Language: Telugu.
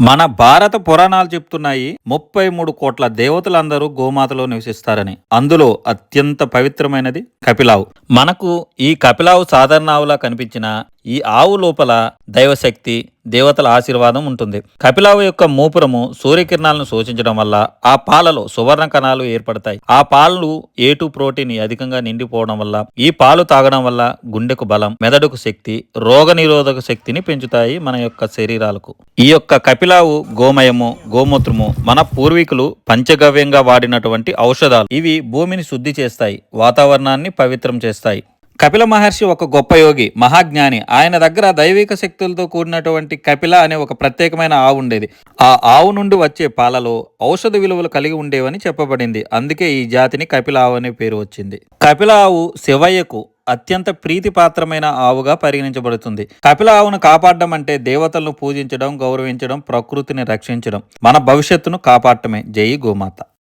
మన భారత పురాణాలు చెప్తున్నాయి ముప్పై మూడు కోట్ల దేవతలందరూ గోమాతలో నివసిస్తారని. అందులో అత్యంత పవిత్రమైనది కపిలావు. మనకు ఈ కపిలావు సాధారణ ఆవులా కనిపించిన ఈ ఆవు లోపల దైవశక్తి దేవతల ఆశీర్వాదం ఉంటుంది. కపిలావు యొక్క మూపురము సూర్యకిరణాలను శోషించడం వల్ల ఆ పాలలో సువర్ణ కణాలు ఏర్పడతాయి. ఆ పాలు ఏటు ప్రోటీన్ అధికంగా నిండిపోవడం వల్ల ఈ పాలు తాగడం వల్ల గుండెకు బలం మెదడుకు శక్తి రోగ నిరోధక శక్తిని పెంచుతాయి మన యొక్క శరీరాలకు. ఈ యొక్క కపిలావు గోమయము గోమూత్రము మన పూర్వీకులు పంచగవ్యంగా వాడినటువంటి ఔషధాలు. ఇవి భూమిని శుద్ధి చేస్తాయి వాతావరణాన్ని పవిత్రం చేస్తాయి. కపిల మహర్షి ఒక గొప్ప యోగి మహాజ్ఞాని. ఆయన దగ్గర దైవిక శక్తులతో కూడినటువంటి కపిల అనే ఒక ప్రత్యేకమైన ఆవు ఉండేది. ఆ ఆవు నుండి వచ్చే పాలలో ఔషధ విలువలు కలిగి ఉండేవని చెప్పబడింది. అందుకే ఈ జాతిని కపిల ఆవు అనే పేరు వచ్చింది. కపిల ఆవు శివయ్యకు అత్యంత ప్రీతిపాత్రమైన ఆవుగా పరిగణించబడుతుంది. కపిల ఆవును కాపాడడం అంటే దేవతలను పూజించడం గౌరవించడం ప్రకృతిని రక్షించడం. మన భవిష్యత్తును కాపాడటమే. జై గోమాత.